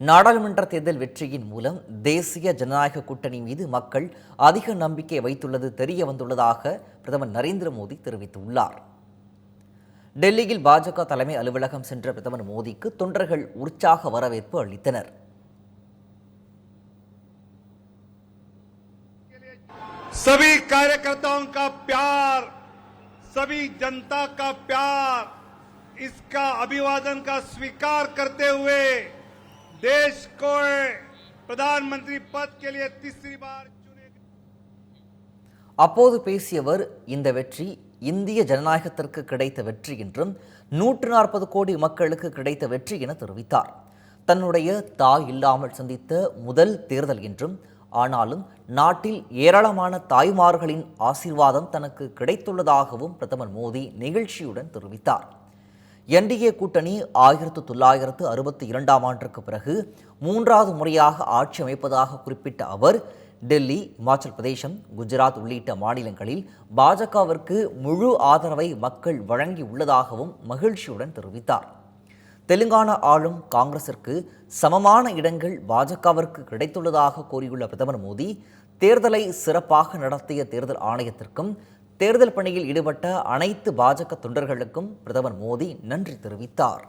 நாடாளுமன்ற தேர்தல் வெற்றியின் மூலம் தேசிய ஜனநாயக கூட்டணி மீது மக்கள் அதிக நம்பிக்கை வைத்துள்ளது தெரிய வந்துள்ளதாக பிரதமர் நரேந்திர மோடி தெரிவித்துள்ளார் டெல்லியில் பாஜக தலைமை அலுவலகம் சென்ற பிரதமர் மோடிக்கு தொண்டர்கள் உற்சாக வரவேற்பு அளித்தனர் सभी कार्यकर्ताओं का प्यार सभी जनता का प्यार इसका अभिवादन का स्वीकार करते हुए देश को प्रधानमंत्री पद के लिए तीसरी बार चुने गए அப்போது பேசியவர் இந்த வெற்றி இந்திய ஜனநாயகத்திற்கு கிடைத்த வெற்றி என்றும் நூற்று நாற்பது கோடி மக்களுக்கு கிடைத்த வெற்றி என தெரிவித்தார் தன்னுடைய தாய் இல்லாமல் சந்தித்த முதல் தேர்தல் என்றும் ஆனாலும் நாட்டில் ஏராளமான தாய்மார்களின் ஆசீர்வாதம் தனக்கு கிடைத்துள்ளதாகவும் பிரதமர் மோடி நெகிழ்ச்சியுடன் தெரிவித்தார் என்டிஏ கூட்டணி ஆயிரத்து தொள்ளாயிரத்து அறுபத்தி இரண்டாம் ஆண்டிற்கு பிறகு மூன்றாவது முறையாக ஆட்சி அமைப்பதாக குறிப்பிட்ட அவர் டெல்லி இமாச்சல் பிரதேசம் குஜராத் உள்ளிட்ட மாநிலங்களில் பாஜகவிற்கு முழு ஆதரவை மக்கள் வழங்கி உள்ளதாகவும் மகிழ்ச்சியுடன் தெரிவித்தார். தெலுங்கானா ஆளும் காங்கிரசிற்கு சமமான இடங்கள் பாஜகவிற்கு கிடைத்துள்ளதாக கூறியுள்ள பிரதமர் மோடி தேர்தலை சிறப்பாக நடத்திய தேர்தல் ஆணையத்திற்கும் தேர்தல் பணியில் ஈடுபட்ட அனைத்து பாஜக தொண்டர்களுக்கும் பிரதமர் மோடி நன்றி தெரிவித்தார்.